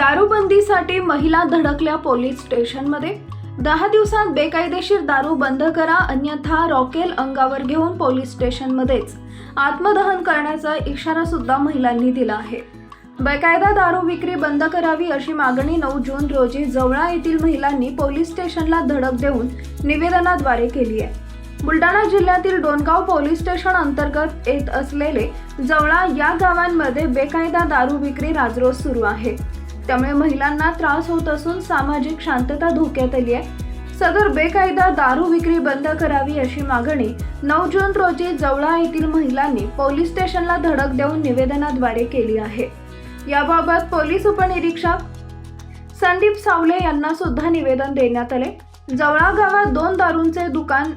दारूबंदीसाठी महिला धडकल्या पोलीस स्टेशनमध्ये. दहा दिवसात बेकायदेशीर दारू बंद करा अन्यथा रॉकेल अंगावर घेऊन पोलीस स्टेशनमध्येच. आत्मदहन करण्याचा इशारा सुद्धा महिलांनी दिला आहे. बेकायदा दारू विक्री बंद करावी अशी मागणी नऊ जून रोजी जवळा येथील महिलांनी पोलीस स्टेशनला धडक देऊन निवेदनाद्वारे केली आहे. बुलढाणा जिल्ह्यातील डोणगाव पोलीस स्टेशन अंतर्गत येत असलेले जवळा या गावांमध्ये बेकायदा दारू विक्री राजरोज सुरू आहे. त्यामुळे महिलांना त्रास होत असून सामाजिक शांतता धोक्यात आली आहे. सदर बेकायदा दारू विक्री बंद करावी अशी मागणी नऊ जून रोजी जवळा येथील महिलांनी पोलीस स्टेशनला धडक देऊन निवेदनाद्वारे केली आहे. याबाबत पोलीस उपनिरीक्षक संदीप सावले यांना सुद्धा निवेदन देण्यात आले. जवळा गावात दोन दारूंचे दुकान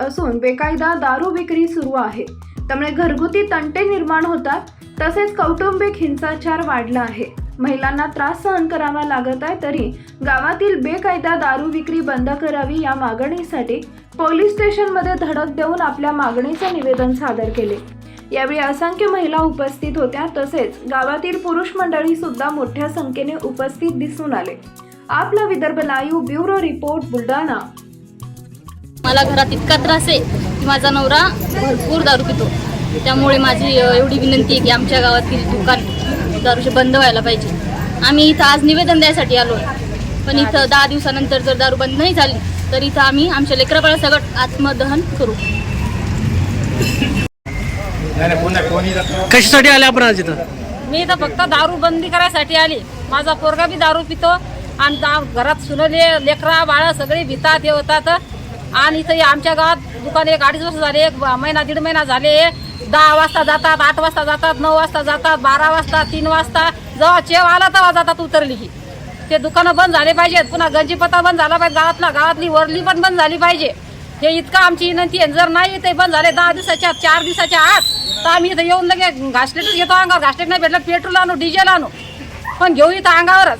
असून बेकायदा दारू विक्री सुरू आहे. त्यामुळे घरगुती तंटे निर्माण होतात तसेच कौटुंबिक हिंसाचार वाढला आहे. महिलांना त्रास सहन करावा लागत आहे तरी गावातील बेकायदा दारू विक्री बंद करावी या मागणीसाठी पोलीस स्टेशनमध्ये धडक देऊन आपल्या मागणीचे निवेदन सादर केले. यावेळी असंख्य महिला उपस्थित होत्या तसेच गावातील पुरुष मंडळी सुद्धा मोठ्या संख्येने उपस्थित दिसून आले. आपला Vidarbha live bureau report Buldhana. मला घरात इतका त्रास आहे की माझा नवरा भरपूर दारू पितो. त्यामुळे माझी एवढी विनंती आहे की आमच्या गावातील दुकान दारूचे बंद व्हायला पाहिजे. आम्ही इथं आज निवेदन द्यायसाठी आलो पण इथं दहा दिवसानंतर जर दारू बंद नाही झाली तर इथं आम्ही आमच्या लेकराबाळा सगळं आत्मदहन करू. कशासाठी आले आपण आज इथं? मी तर फक्त दारू बंदी करायसाठी आली. माझा पोरगा बी दारू पितो. आणि दा घरात सुनले लेकरा बाळा सगळे भितात हे होतात. आणि इथं आमच्या गावात दुकान एक अडीच वर्ष झाले एक महिना दीड महिना झाले. दहा वाजता जातात आठ वाजता जातात नऊ वाजता जातात बारा वाजता तीन वाजता. जेव्हा चेव आला तेव्हा जातात उतरली की ते दुकानं बंद झाले पाहिजेत. पुन्हा गंजीपत्ता बंद झाला पाहिजे. गावातला गावातली वरली पण बंद झाली पाहिजे. हे इतकं आमची विनंती आहे. जर नाही ते बंद झाले दहा दिवसाच्या आत, चार दिवसाच्या आत तर आम्ही इथं येऊन लगे घासलेटच घेतो अंगावर. घासलेट नाही भेटलं पेट्रोल आणू डिझेल आणू. पण घेऊ इथं अंगावरच.